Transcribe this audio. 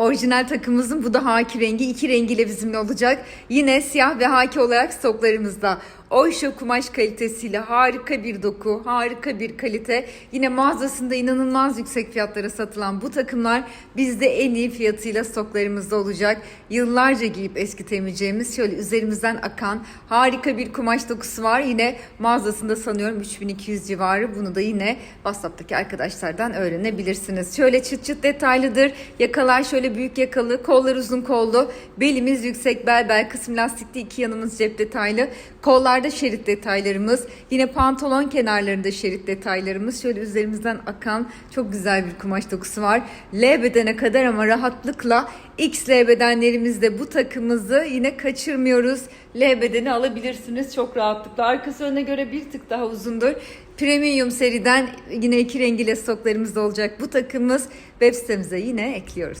Orijinal takımımızın bu da haki rengi. iki rengiyle bizimle olacak. Yine siyah ve haki olarak stoklarımızda. Oyşo kumaş kalitesiyle harika bir doku, harika bir kalite. Yine mağazasında inanılmaz yüksek fiyatlara satılan bu takımlar bizde en iyi fiyatıyla stoklarımızda olacak. Yıllarca giyip eskitemeyeceğimiz şöyle üzerimizden akan harika bir kumaş dokusu var. Yine mağazasında sanıyorum 3200 civarı. Bunu da yine WhatsApp'taki arkadaşlardan öğrenebilirsiniz. Şöyle çıt çıt detaylıdır. Yakalar şöyle büyük yakalı, kollar uzun kollu. Belimiz yüksek bel bel kısım lastikli iki yanımız cep detaylı. Kollarda şerit detaylarımız. Yine pantolon kenarlarında şerit detaylarımız. Şöyle üzerimizden akan çok güzel bir kumaş dokusu var. L bedene kadar ama rahatlıkla XL bedenlerimizde bu takımızı yine kaçırmıyoruz. L bedeni alabilirsiniz çok rahatlıkla. Arkası öne göre bir tık daha uzundur. Premium seriden yine iki rengiyle stoklarımızda olacak bu takımımız web sitemize yine ekliyoruz.